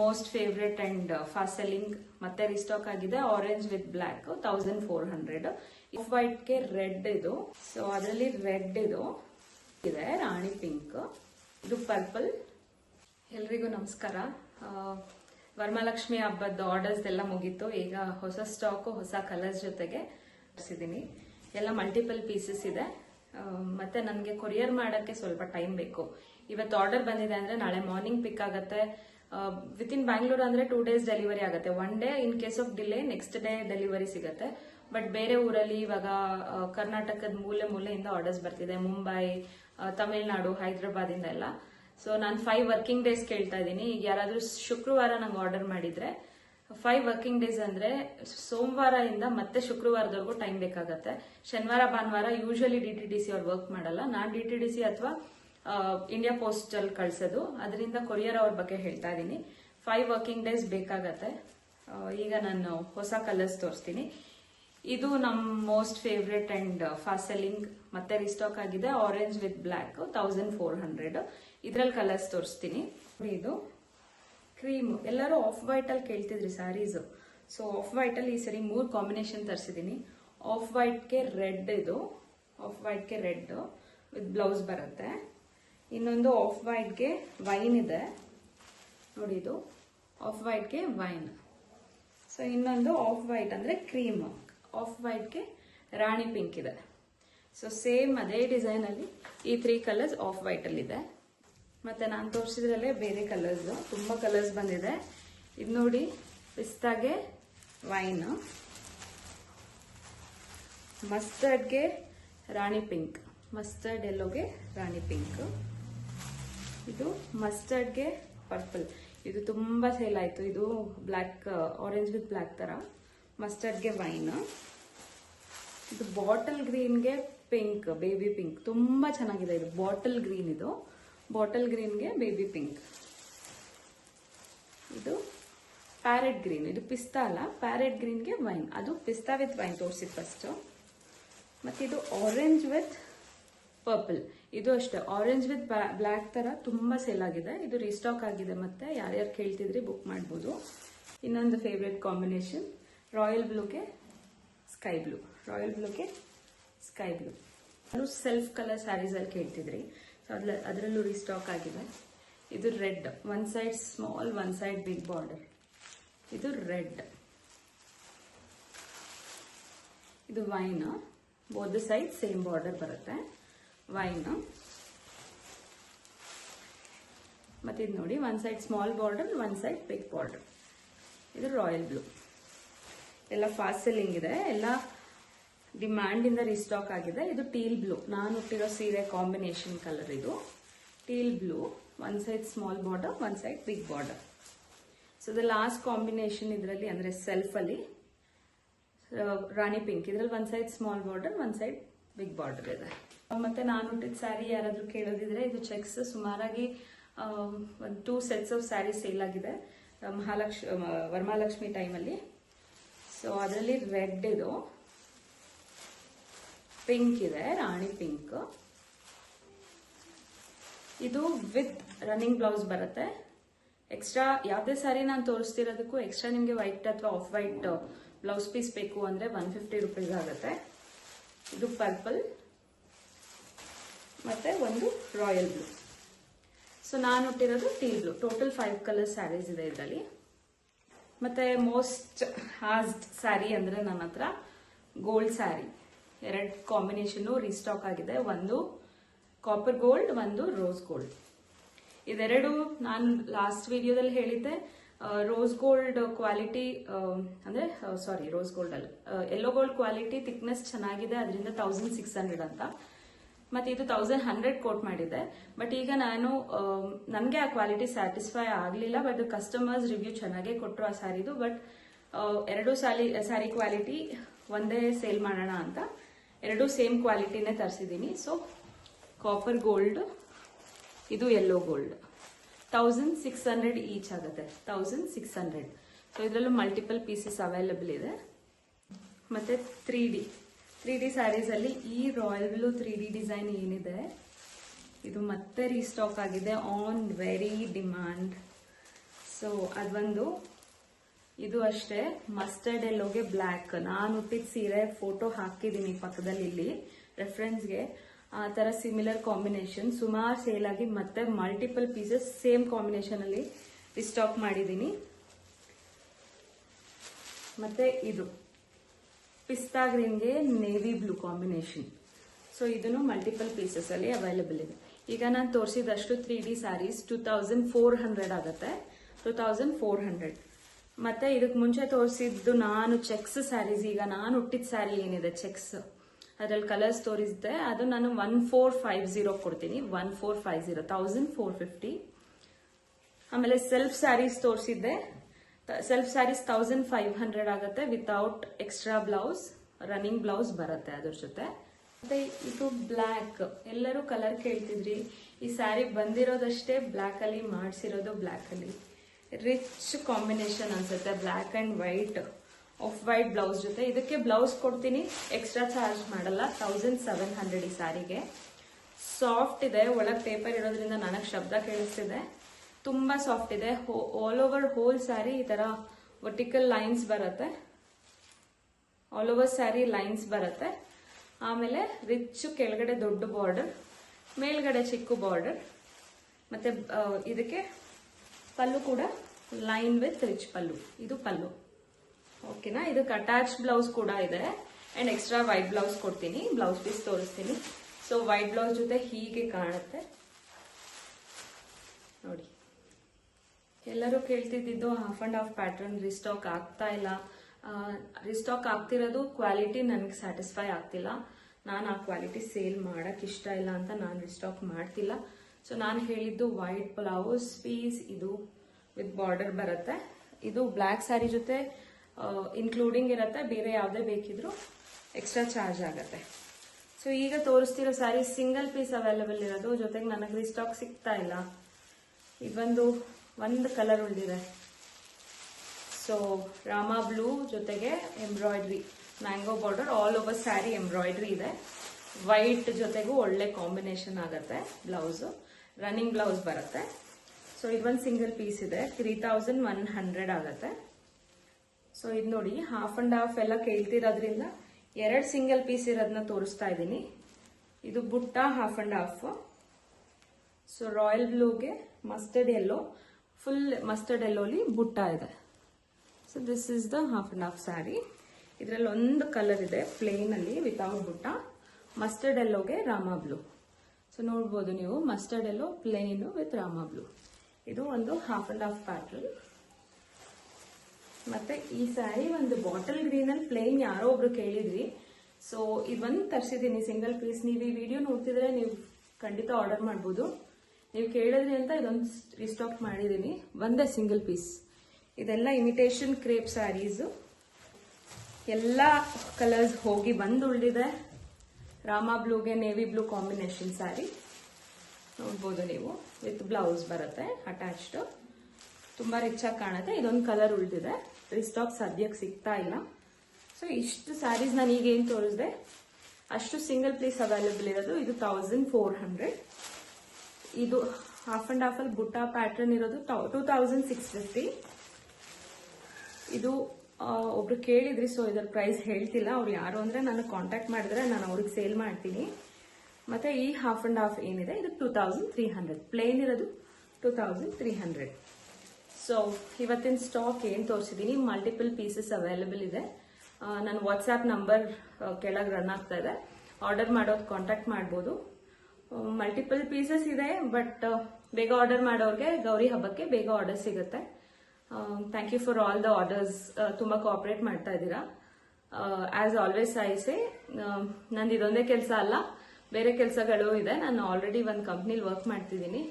Most favourite and fast selling ಮತ್ತೆ restock ಆಗಿದೆ orange with black thousand four hundred off ವೈಟ್ಗೆ red ಇದು. So ಅದರಲ್ಲಿ red ಇದು. ಇದೆ, ರಾಣಿ ಪಿಂಕ್ ಇದು ಪರ್ಪಲ್ ಎಲ್ರಿಗೂ ನಮಸ್ಕಾರ. ವರಮಹಾಲಕ್ಷ್ಮಿ ಹಬ್ಬದ ಆರ್ಡರ್ಸ್ ಎಲ್ಲ ಮುಗೀತು. ಈಗ ಹೊಸ ಸ್ಟಾಕು ಹೊಸ ಕಲರ್ಸ್ ಜೊತೆಗೆ ತರಿಸಿದ್ದೀನಿ. ಎಲ್ಲ ಮಲ್ಟಿಪಲ್ ಪೀಸಸ್ ಇದೆ. ಮತ್ತೆ ನನಗೆ ಕೊರಿಯರ್ ಮಾಡೋಕ್ಕೆ ಸ್ವಲ್ಪ ಟೈಮ್ ಬೇಕು. ಇವತ್ತು ಆರ್ಡರ್ ಬಂದಿದೆ ಅಂದರೆ ನಾಳೆ ಮಾರ್ನಿಂಗ್ ಪಿಕ್ ಆಗುತ್ತೆ. ವಿತ್ ಇನ್ ಬ್ಯಾಂಗ್ಳೂರ್ ಅಂದ್ರೆ ಟೂ ಡೇಸ್ ಡೆಲಿವರಿ ಆಗುತ್ತೆ. One day in case of delay next day delivery ಸಿಗುತ್ತೆ. ಬಟ್ ಬೇರೆ ಊರಲ್ಲಿ ಇವಾಗ ಕರ್ನಾಟಕದ ಮೂಲೆ ಮೂಲೆಯಿಂದ ಆರ್ಡರ್ಸ್ ಬರ್ತಿದೆ. ಮುಂಬೈ ತಮಿಳುನಾಡು ಹೈದರಾಬಾದ್ ಇಂದ ಎಲ್ಲ. ಸೊ ನಾನು ಫೈವ್ ವರ್ಕಿಂಗ್ ಡೇಸ್ ಕೇಳ್ತಾ ಇದ್ದೀನಿ. ಈಗ ಯಾರಾದ್ರೂ ಶುಕ್ರವಾರ ನಂಗೆ ಆರ್ಡರ್ ಮಾಡಿದ್ರೆ ಫೈವ್ ವರ್ಕಿಂಗ್ ಡೇಸ್ ಅಂದ್ರೆ ಸೋಮವಾರದಿಂದ ಮತ್ತೆ ಶುಕ್ರವಾರದವರೆಗೂ ಟೈಮ್ ಬೇಕಾಗತ್ತೆ. ಶನಿವಾರ, ಭಾನುವಾರ usually D T D C ಅವ್ರು ವರ್ಕ್ ಮಾಡಲ್ಲ. ನಾನು ಡಿ ಟಿ ಡಿ ಸಿ ಅಥವಾ ಇಂಡಿಯಾ ಪೋಸ್ಟ್ ಅಲ್ಲಿ ಕಳ್ಸೋದು. ಅದರಿಂದ ಕೊರಿಯರ್ ಅವ್ರ ಬಗ್ಗೆ ಹೇಳ್ತಾ ಇದ್ದೀನಿ ಫೈವ್ ವರ್ಕಿಂಗ್ ಡೇಸ್ ಬೇಕಾಗತ್ತೆ. ಈಗ ನಾನು ಹೊಸ ಕಲರ್ಸ್ ತೋರಿಸ್ತೀನಿ. ಇದು ನಮ್ಮ most favourite and fast selling ಮತ್ತೆ ರಿಸ್ಟಾಕ್ ಆಗಿದೆ. Orange with black thousand four hundred ಇದ್ರಲ್ಲಿ ಕಲರ್ಸ್ ತೋರಿಸ್ತೀನಿ. ಇದು ಕ್ರೀಮ್ ಎಲ್ಲರೂ ಆಫ್ ವೈಟ್ ಅಲ್ಲಿ ಕೇಳ್ತಿದ್ರಿ ಸ್ಯಾರೀಸ್ ಸೊ ಆಫ್ ವೈಟ್ ಅಲ್ಲಿ ಈ ಸರಿ ಮೂರು ಕಾಂಬಿನೇಷನ್ ತರಿಸಿದೀನಿ. ಆಫ್ ವೈಟ್ಗೆ ರೆಡ್ ಇದು. ಆಫ್ ವೈಟ್ಗೆ ರೆಡ್ ವಿತ್ ಬ್ಲೌಸ್ ಬರುತ್ತೆ. ಇನ್ನೊಂದು ಆಫ್ ವೈಟ್ಗೆ ವೈನ್ ಇದೆ. ನೋಡಿ ಇದು. ಆಫ್ ವೈಟ್ಗೆ ವೈನ್ ಸೊ ಇನ್ನೊಂದು ಆಫ್ ವೈಟ್ ಅಂದರೆ ಕ್ರೀಮ್ ಆಫ್ ವೈಟ್ಗೆ ರಾಣಿ ಪಿಂಕ್ ಇದೆ. ಸೊ ಸೇಮ್ ಅದೇ ಡಿಸೈನಲ್ಲಿ ಈ ತ್ರೀ ಕಲರ್ಸ್ ಆಫ್ ವೈಟಲ್ಲಿದೆ ಮತ್ತು ನಾನು ತೋರಿಸಿದ್ರಲ್ಲೇ ಬೇರೆ ಕಲರ್ಸ್ ತುಂಬ ಕಲರ್ಸ್ ಬಂದಿದೆ. ಇದು ನೋಡಿ ಪಿಸ್ತಾಗೆ ವೈನ್ ಮಸ್ಟರ್ಡ್ಗೆ ರಾಣಿ ಪಿಂಕ್ ಮಸ್ಟರ್ಡ್ ಎಲ್ಲೋಗೆ ರಾಣಿ ಪಿಂಕ್ ಇದು ಮಸ್ಟರ್ಡ್ಗೆ ಪರ್ಪಲ್ ಇದು ತುಂಬಾ ಸೇಲ್ ಆಯಿತು. ಇದು ಬ್ಲ್ಯಾಕ್ ಆರೆಂಜ್ ವಿತ್ ಬ್ಲ್ಯಾಕ್ ಥರ ಮಸ್ಟರ್ಡ್ಗೆ ವೈನ್ ಇದು ಬಾಟಲ್ ಗ್ರೀನ್ಗೆ ಪಿಂಕ್ ಬೇಬಿ ಪಿಂಕ್ ತುಂಬಾ ಚೆನ್ನಾಗಿದೆ ಇದು. ಬಾಟಲ್ ಗ್ರೀನ್ ಇದು. ಬಾಟಲ್ ಗ್ರೀನ್ಗೆ ಬೇಬಿ ಪಿಂಕ್ ಇದು ಪ್ಯಾರೆಟ್ ಗ್ರೀನ್ ಇದು ಪಿಸ್ತಾ ಅಲ್ಲ. ಪ್ಯಾರೆಟ್ ಗ್ರೀನ್ಗೆ ವೈನ್ ಅದು ಪಿಸ್ತಾ ವಿತ್ ವೈನ್ ತೋರಿಸಿದ್ ಫಸ್ಟು ಮತ್ತು ಇದು ಆರೆಂಜ್ ವಿತ್ ಪರ್ಪಲ್. ಇದು ಅಷ್ಟೇ. ಆರೆಂಜ್ ವಿತ್ ಬ್ಲ್ಯಾಕ್ ತರ ತುಂಬಾ ಸೇಲ್ ಆಗಿದೆ. ಇದು ರೀಸ್ಟಾಕ್ ಆಗಿದೆ ಮತ್ತೆ ಯಾರ್ಯಾರು ಕೇಳ್ತಿದ್ರಿ ಬುಕ್ ಮಾಡ್ಬೋದು. ಇನ್ನೊಂದು ಫೇವ್ರೆಟ್ ಕಾಂಬಿನೇಷನ್ ರಾಯಲ್ ಬ್ಲೂಗೆ ಸ್ಕೈ ಬ್ಲೂ ರಾಯಲ್ ಬ್ಲೂಗೆ ಸ್ಕೈ ಬ್ಲೂ ಅದು ಸೆಲ್ಫ್ ಕಲರ್ ಸ್ಯಾರೀಸ್ ಅಲ್ಲಿ ಕೇಳ್ತಿದ್ರಿ. ಸೊ ಅದ್ರ ಅದರಲ್ಲೂ ರೀಸ್ಟಾಕ್ ಆಗಿದೆ. ಇದು red one side small one side big border ಇದು ರೆಡ್ ಇದು wine both side same border ಬರುತ್ತೆ. ವೈನ್ ಮತ್ತೆ ಇದು ನೋಡಿ one side small border one side big border ಇದು ರಾಯಲ್ ಬ್ಲೂ ಎಲ್ಲ ಫಾಸ್ಟ್ ಸೆಲ್ಲಿಂಗ್ ಇದೆ. ಎಲ್ಲ ಡಿಮ್ಯಾಂಡ್ ಇಂದ ರೀಸ್ಟಾಕ್ ಆಗಿದೆ. ಇದು ಟೀಲ್ ಬ್ಲೂ ನಾನು ಹುಟ್ಟಿರೋ ಸೀರೆ ಕಾಂಬಿನೇಷನ್ ಕಲರ್ ಇದು. Teal blue one side small border one side big border so the last combination ಇದರಲ್ಲಿ ಅಂದ್ರೆ ಸೆಲ್ಫ್ ಅಲ್ಲಿ ರಾಣಿ ಪಿಂಕ್ ಇದ್ರಲ್ಲಿ one side small border one side big border ಇದೆ. ಮತ್ತೆ ನಾನು ಹುಟ್ಟಿದ ಸ್ಯಾರಿ ಯಾರಾದರೂ ಕೇಳೋದಿದ್ರೆ ಇದು ಚೆಕ್ಸ್ ಸುಮಾರಾಗಿ ಒಂದು two sets of sari sale ಆಗಿದೆ. ಮಹಾಲಕ್ಷ ವರಮಹಾಲಕ್ಷ್ಮಿ ಟೈಮಲ್ಲಿ ಸೊ ಅದರಲ್ಲಿ ರೆಡ್ ಇದು. ಪಿಂಕ್ ಇದೆ, ರಾಣಿ ಪಿಂಕ್ ಇದು ವಿತ್ ರನ್ನಿಂಗ್ ಬ್ಲೌಸ್ ಬರುತ್ತೆ. ಎಕ್ಸ್ಟ್ರಾ ಯಾವುದೇ ಸಾರಿ ನಾನು ತೋರಿಸ್ತಿರೋದಕ್ಕೂ ಎಕ್ಸ್ಟ್ರಾ ನಿಮಗೆ ವೈಟ್ ಅಥವಾ ಆಫ್ ವೈಟ್ ಬ್ಲೌಸ್ ಪೀಸ್ ಬೇಕು ಅಂದರೆ ಒನ್ ಫಿಫ್ಟಿ ರುಪೀಸ್ ಆಗುತ್ತೆ. ಇದು ಪರ್ಪಲ್ ಮತ್ತೆ ಒಂದು ರಾಯಲ್ ಬ್ಲೂ ಸೊ ನಾನು ಹುಟ್ಟಿರೋದು teal blue total five colour saris ಇದೆ ಇದರಲ್ಲಿ. ಮತ್ತೆ ಮೋಸ್ಟ್ ಹಾಸ್ಡ್ ಸ್ಯಾರಿ ಅಂದ್ರೆ ನನ್ನ ಹತ್ರ ಗೋಲ್ಡ್ ಸ್ಯಾರಿ ಎರಡು ಕಾಂಬಿನೇಷನ್ ರೀಸ್ಟಾಕ್ ಆಗಿದೆ. ಒಂದು ಕಾಪರ್ ಗೋಲ್ಡ್ ಒಂದು ರೋಸ್ ಗೋಲ್ಡ್ ಇದೆರಡು ನಾನು ಲಾಸ್ಟ್ ವಿಡಿಯೋದಲ್ಲಿ ಹೇಳಿದ್ದೆ. ರೋಸ್ ಗೋಲ್ಡ್ ಕ್ವಾಲಿಟಿ ಅಂದರೆ ಸಾರಿ ರೋಸ್ ಗೋಲ್ಡ್ ಅಲ್ಲ. ಎಲ್ಲೋ ಗೋಲ್ಡ್ ಕ್ವಾಲಿಟಿ ಥಿಕ್ನೆಸ್ ಚೆನ್ನಾಗಿದೆ, ಅದರಿಂದ ತೌಸಂಡ್ ಸಿಕ್ಸ್ ಹಂಡ್ರೆಡ್ ಅಂತ. ಮತ್ತೆ ಇದು ತೌಸಂಡ್ ಹಂಡ್ರೆಡ್ ಕೋಟ್ ಮಾಡಿದೆ ಬಟ್ ಈಗ ನಾನು ನನಗೆ ಆ ಕ್ವಾಲಿಟಿ ಸ್ಯಾಟಿಸ್ಫೈ ಆಗಲಿಲ್ಲ ಬಟ್ ಕಸ್ಟಮರ್ಸ್ ರಿವ್ಯೂ ಚೆನ್ನಾಗೇ ಕೊಟ್ಟರು ಆ ಸ್ಯಾರಿದು ಬಟ್ ಎರಡು ಸ್ಯಾಲಿ ಸ್ಯಾರಿ ಕ್ವಾಲಿಟಿ ಒಂದೇ ಸೇಲ್ ಮಾಡೋಣ ಅಂತ ಎರಡು ಸೇಮ್ ಕ್ವಾಲಿಟಿನೇ ತರಿಸಿದ್ದೀನಿ. ಸೊ ಕಾಪರ್ ಗೋಲ್ಡ್ ಇದು yellow gold thousand six hundred each ಆಗುತ್ತೆ. ತೌಸಂಡ್ ಸಿಕ್ಸ್ ಹಂಡ್ರೆಡ್ ಸೊ ಇದರಲ್ಲೂ ಮಲ್ಟಿಪಲ್ ಪೀಸಸ್ ಅವೈಲಬಲ್ ಇದೆ. ಮತ್ತೆ ತ್ರೀ ಡಿ ತ್ರೀ ಡಿ ಸ್ಯಾರೀಸಲ್ಲಿ ಈ royal blue three D design ಏನಿದೆ, ಇದು ಮತ್ತೆ ರೀಸ್ಟಾಕ್ ಆಗಿದೆ ಆನ್ ವೆರಿ ಡಿಮ್ಯಾಂಡ್ ಸೊ ಅದೊಂದು ಇದು ಅಷ್ಟೇ. ಮಸ್ಟರ್ಡ್ ಎಲ್ಲೋಗೆ ಬ್ಲ್ಯಾಕ್ ನಾನು ಹುಟ್ಟಿದ ಸೀರೆ ಫೋಟೋ ಹಾಕಿದ್ದೀನಿ ಪಕ್ಕದಲ್ಲಿ ಇಲ್ಲಿ ರೆಫರೆನ್ಸ್ಗೆ ಆ ತರ ಸಿಮಿಲರ್ ಕಾಂಬಿನೇಷನ್ ಸುಮಾರು ಸೇಲ್ ಆಗಿ ಮತ್ತೆ ಮಲ್ಟಿಪಲ್ ಪೀಸಸ್ ಸೇಮ್ ಕಾಂಬಿನೇಷನ್ ಅಲ್ಲಿ ಸ್ಟಾಕ್ ಮಾಡಿದ್ದೀನಿ. ಮತ್ತೆ ಇದು. ಪಿಸ್ತಾ ಗ್ರೀನ್ಗೆ ನೇವಿ ಬ್ಲೂ ಕಾಂಬಿನೇಷನ್ ಸೊ ಇದನ್ನು ಮಲ್ಟಿಪಲ್ ಪೀಸಸ್ ಅಲ್ಲಿ ಅವೈಲೇಬಲ್ ಇದೆ. ಈಗ ನಾನು ತೋರಿಸಿದಷ್ಟು three D saris two thousand four hundred ಆಗುತ್ತೆ. ಟೂ ತೌಸಂಡ್ ಫೋರ್ ಹಂಡ್ರೆಡ್ ಮತ್ತೆ ಇದಕ್ಕೆ ಮುಂಚೆ ತೋರಿಸಿದ್ದು ನಾನು ಚೆಕ್ಸ್ ಸ್ಯಾರೀಸ್ ಈಗ ನಾನು ಹುಟ್ಟಿದ ಸ್ಯಾರಿ ಏನಿದೆ? ಚೆಕ್ಸ್ ಅದ್ರಲ್ಲಿ ಕಲರ್ಸ್ ತೋರಿಸಿದೆ ಅದು ನಾನು ಒನ್ ಫೋರ್ ಫೈವ್ ಜೀರೋ ಕೊಡ್ತೀನಿ. One four five zero thousand four fifty ಆಮೇಲೆ self saris ತೋರಿಸಿದ್ದೆ. Self saris thousand five hundred ಆಗುತ್ತೆ without extra blouse running blouse ಬರುತ್ತೆ ಅದ್ರ ಜೊತೆ. ಮತ್ತೆ ಇದು ಬ್ಲ್ಯಾಕ್ ಎಲ್ಲರೂ ಕಲರ್ ಕೇಳ್ತಿದ್ರಿ. ಈ ಸ್ಯಾರಿ ಬಂದಿರೋದಷ್ಟೇ ಬ್ಲ್ಯಾಕ್ ಅಲ್ಲಿ ಮಾಡಿಸಿರೋದು ಬ್ಲ್ಯಾಕ್ ಅಲ್ಲಿ. ರಿಚ್ ಕಾಂಬಿನೇಷನ್ ಅನ್ಸುತ್ತೆ black and white off white blouse ಜೊತೆ. ಇದಕ್ಕೆ ಬ್ಲೌಸ್ ಕೊಡ್ತೀನಿ. ಎಕ್ಸ್ಟ್ರಾ ಚಾರ್ಜ್ ಮಾಡಲ್ಲ. ತೌಸಂಡ್ ಸೆವೆನ್ ಹಂಡ್ರೆಡ್ ಈ ಸಾರಿಗೆ. ಸಾಫ್ಟ್ ಇದೆ. ಒಳಗೆ ಪೇಪರ್ ಇರೋದ್ರಿಂದ ನನಗೆ ಶಬ್ದ ಕೇಳಿಸ್ತಿದೆ. ತುಂಬಾ ಸಾಫ್ಟ್ ಇದೆ. ಆಲ್ ಓವರ್ ಹೋಲ್ ಸ್ಯಾರಿ ಈ ತರ ವರ್ಟಿಕಲ್ ಲೈನ್ಸ್ ಬರುತ್ತೆ. ಆಲ್ ಓವರ್ ಸ್ಯಾರಿ ಲೈನ್ಸ್ ಬರುತ್ತೆ. ಆಮೇಲೆ ರಿಚ್ ಕೆಳಗಡೆ ದೊಡ್ಡ ಬಾರ್ಡರ್ ಮೇಲ್ಗಡೆ ಚಿಕ್ಕ ಬಾರ್ಡರ್ ಮತ್ತೆ ಇದಕ್ಕೆ ಪಲ್ಲು ಕೂಡ ಲೈನ್ ವಿತ್ ರಿಚ್ ಪಲ್ಲು. ಇದು ಪಲ್ಲು. ಓಕೆನಾ? ಇದಕ್ಕೆ ಅಟ್ಯಾಚ್ ಬ್ಲೌಸ್ ಕೂಡ ಇದೆ. ಅಂಡ್ ಎಕ್ಸ್ಟ್ರಾ ವೈಟ್ ಬ್ಲೌಸ್ ಕೊಡ್ತೀನಿ. ಬ್ಲೌಸ್ ಪೀಸ್ ತೋರಿಸ್ತೀನಿ. ಸೊ ವೈಟ್ ಬ್ಲೌಸ್ ಜೊತೆ ಹೀಗೆ ಕಾಣುತ್ತೆ. ನೋಡಿ. ಎಲ್ಲರೂ ಕೇಳ್ತಿದ್ದು half and half pattern restock ಆಗ್ತಾ ಇಲ್ಲ. ರಿಸ್ಟಾಕ್ ಆಗ್ತಿರೋದು ಕ್ವಾಲಿಟಿ ನನಗೆ ಸ್ಯಾಟಿಸ್ಫೈ ಆಗ್ತಿಲ್ಲ. ನಾನು ಆ ಕ್ವಾಲಿಟಿ ಸೇಲ್ ಮಾಡಕ್ ಇಷ್ಟ ಇಲ್ಲ ಅಂತ ನಾನು ರಿಸ್ಟಾಕ್ ಮಾಡ್ತಿಲ್ಲ. ಸೊ ನಾನು ಹೇಳಿದ್ದು ವೈಟ್ ಬ್ಲೌಸ್ ಪೀಸ್ ಇದು ವಿತ್ ಬಾರ್ಡರ್ ಬರುತ್ತೆ. ಇದು ಬ್ಲ್ಯಾಕ್ ಸ್ಯಾರಿ ಜೊತೆ ಇನ್ಕ್ಲೂಡಿಂಗ್ ಇರುತ್ತೆ, ಬೇರೆ ಯಾವುದೇ ಬೇಕಿದ್ರು ಎಕ್ಸ್ಟ್ರಾ ಚಾರ್ಜ್ ಆಗುತ್ತೆ. ಸೊ ಈಗ ತೋರಿಸ್ತಿರೋ ಸ್ಯಾರಿ ಸಿಂಗಲ್ ಪೀಸ್ ಅವೈಲೇಬಲ್ ಇರೋದು, ಜೊತೆಗೆ ನನಗೆ ರಿಸ್ಟಾಕ್ ಸಿಗ್ತಾ ಇಲ್ಲ. ಇದೊಂದು ಒಂದು ಕಲರ್ ಉಳಿದಿದೆ. ಸೊ ರಾಮ ಬ್ಲೂ ಜೊತೆಗೆ embroidery mango border all over sari embroidery ಇದೆ. ವೈಟ್ ಜೊತೆಗೂ ಒಳ್ಳೆ ಕಾಂಬಿನೇಷನ್ ಆಗುತ್ತೆ ಬ್ಲೌಸು ರನ್ನಿಂಗ್ ಬ್ಲೌಸ್ ಬರುತ್ತೆ. ಸೊ ಇದೊಂದು ಸಿಂಗಲ್ ಪೀಸ್ ಇದೆ. ತ್ರೀ ತೌಸಂಡ್ ಒನ್ ಹಂಡ್ರೆಡ್ ಆಗುತ್ತೆ. ಸೊ ಇದು ನೋಡಿ ಹಾಫ್ ಅಂಡ್ ಹಾಫ್ ಎಲ್ಲ ಕೇಳ್ತಿರೋದ್ರಿಂದ ಎರಡು ಸಿಂಗಲ್ ಪೀಸ್ ಇರೋದನ್ನ ತೋರಿಸ್ತಾ ಇದ್ದೀನಿ. ಇದು butta half and half so royal ಬ್ಲೂಗೆ mustard yellow full mustard ಎಲ್ಲೋಲಿ ಬುಟ್ಟ ಇದೆ. So this is the half and half sari ಇದರಲ್ಲಿ ಒಂದು ಕಲರ್ ಇದೆ ಪ್ಲೇನ್ ಅಲ್ಲಿ ವಿತೌಟ್ ಬುಟ್ಟ. ಮಸ್ಟರ್ಡ್ ಎಲ್ಲೋಗೆ ರಾಮ ಬ್ಲೂ ಸೊ ನೋಡ್ಬೋದು ನೀವು mustard yellow plain with rama blue ಇದು ಒಂದು ಹಾಫ್ ಅಂಡ್ ಹಾಫ್ ಪ್ಯಾಟ್ರನ್ ಮತ್ತೆ ಈ ಸ್ಯಾರಿ ಒಂದು ಬಾಟಲ್ ಗ್ರೀನ್ ಅಲ್ಲಿ ಪ್ಲೇನ್ ಯಾರೋ ಒಬ್ರು ಕೇಳಿದ್ರಿ. ಸೊ ಇದೊಂದು ತರಿಸಿದ್ದೀನಿ ಸಿಂಗಲ್ ಪೀಸ್ ನೀವು ಈ ವಿಡಿಯೋ ನೋಡ್ತಿದ್ರೆ ನೀವು ಖಂಡಿತ ಆರ್ಡರ್ ಮಾಡ್ಬೋದು. ನೀವು ಕೇಳಿದ್ರಿ ಅಂತ ಇದೊಂದು ರಿಸ್ಟಾಕ್ ಮಾಡಿದ್ದೀನಿ ಒಂದೇ ಸಿಂಗಲ್ ಪೀಸ್ ಇದೆಲ್ಲ ಇಮಿಟೇಷನ್ ಕ್ರೇಪ್ ಸ್ಯಾರೀಸು ಎಲ್ಲ ಕಲರ್ಸ್ ಹೋಗಿ ಬಂದು ಉಳಿದಿದೆ. ರಾಮ ಬ್ಲೂಗೆ ನೇವಿ ಬ್ಲೂ ಕಾಂಬಿನೇಷನ್ ಸ್ಯಾರಿ ನೋಡ್ಬೋದು ನೀವು. ವಿತ್ ಬ್ಲೌಸ್ ಬರುತ್ತೆ ಅಟ್ಯಾಚ್ಡ್ ತುಂಬಾ ರಿಚ್ ಆಗಿ ಕಾಣುತ್ತೆ. ಇದೊಂದು ಕಲರ್ ಉಳಿದಿದೆ. ರಿಸ್ಟಾಕ್ ಸದ್ಯಕ್ಕೆ ಸಿಗ್ತಾ ಇಲ್ಲ. ಸೊ ಇಷ್ಟು ಸ್ಯಾರೀಸ್ ನಾನು ಈಗ ಏನು ತೋರಿಸಿದೆ? ಅಷ್ಟು ಸಿಂಗಲ್ ಪೀಸ್ ಅವೈಲೇಬಲ್ ಇರೋದು. ಇದು ತೌಸಂಡ್ ಫೋರ್ ಹಂಡ್ರೆಡ್ ಇದು ಹಾಫ್ ಅಂಡ್ ಹಾಫ್ ಅಲ್ಲಿ ಬುಟ್ಟಾ ಪ್ಯಾಟರ್ನ್ ಇರೋದು ಟೂ ತೌಸಂಡ್ ಸಿಕ್ಸ್ ಫಿಫ್ಟಿ ಇದು ಒಬ್ರು ಕೇಳಿದ್ರಿ ಸೊ ಇದ್ರ ಪ್ರೈಸ್ ಹೇಳ್ತಿಲ್ಲ. ಅವ್ರು ಯಾರು ಅಂದ್ರೆ ನಾನು ಕಾಂಟ್ಯಾಕ್ಟ್ ಮಾಡಿದ್ರೆ ನಾನು ಅವ್ರಿಗೆ ಸೇಲ್ ಮಾಡ್ತೀನಿ. ಮತ್ತೆ ಈ ಹಾಫ್ ಅಂಡ್ ಹಾಫ್ ಏನಿದೆ? ಇದು two thousand three hundred plain ಇರೋದು two thousand three hundred so ಇವತ್ತಿನ ಸ್ಟಾಕ್ ಏನು ತೋರಿಸಿದ್ದೀನಿ ಮಲ್ಟಿಪಲ್ ಪೀಸಸ್ ಅವೈಲಬಲ್ ಇದೆ. ನನ್ನ ವಾಟ್ಸ್ಆ್ಯಪ್ ನಂಬರ್ ಕೆಳಗೆ ರನ್ ಆಗ್ತಾ ಇದೆ. ಆರ್ಡರ್ ಮಾಡೋದು ಕಾಂಟ್ಯಾಕ್ಟ್ ಮಾಡ್ಬೋದು. ಮಲ್ಟಿಪಲ್ ಪೀಸಸ್ ಇದೆ ಬಟ್ ಬೇಗ ಆರ್ಡರ್ ಮಾಡೋರಿಗೆ ಗೌರಿ ಹಬ್ಬಕ್ಕೆ ಬೇಗ ಆರ್ಡರ್ ಸಿಗುತ್ತೆ. Thank you for all the orders ತುಂಬ ಕೋಆಪ್ರೇಟ್ ಮಾಡ್ತಾ ಇದ್ದೀರಾ. ಆಸ್ ಆಲ್ವೇಸ್ ಐಸೆ ನಂದು ಇದೊಂದೇ ಕೆಲಸ ಅಲ್ಲ, ಬೇರೆ ಕೆಲಸಗಳು ಇದೆ. ನಾನು ಆಲ್ರೆಡಿ ಒಂದು ಕಂಪ್ನಿಲಿ ವರ್ಕ್ ಮಾಡ್ತಿದ್ದೀನಿ.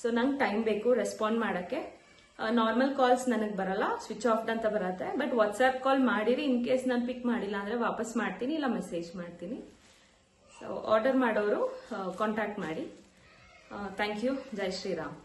ಸೊ ನಂಗೆ ಟೈಮ್ ಬೇಕು ರೆಸ್ಪಾಂಡ್ ಮಾಡೋಕ್ಕೆ. ನಾರ್ಮಲ್ ಕಾಲ್ಸ್ ನನಗೆ ಬರಲ್ಲ ಸ್ವಿಚ್ ಆಫ್ ಅಂತ ಬರುತ್ತೆ. ಬಟ್ ವಾಟ್ಸ್ಆ್ಯಪ್ ಕಾಲ್ ಮಾಡಿರಿ ಇನ್ ಕೇಸ್ ನಾನು ಪಿಕ್ ಮಾಡಿಲ್ಲ ಅಂದರೆ ವಾಪಸ್ ಮಾಡ್ತೀನಿ, ಇಲ್ಲ ಮೆಸೇಜ್ ಮಾಡ್ತೀನಿ. ಸೊ ಆರ್ಡರ್ ಮಾಡೋರು ಕಾಂಟ್ಯಾಕ್ಟ್ ಮಾಡಿ. ಥ್ಯಾಂಕ್ ಯು ಜೈ ಶ್ರೀರಾಮ್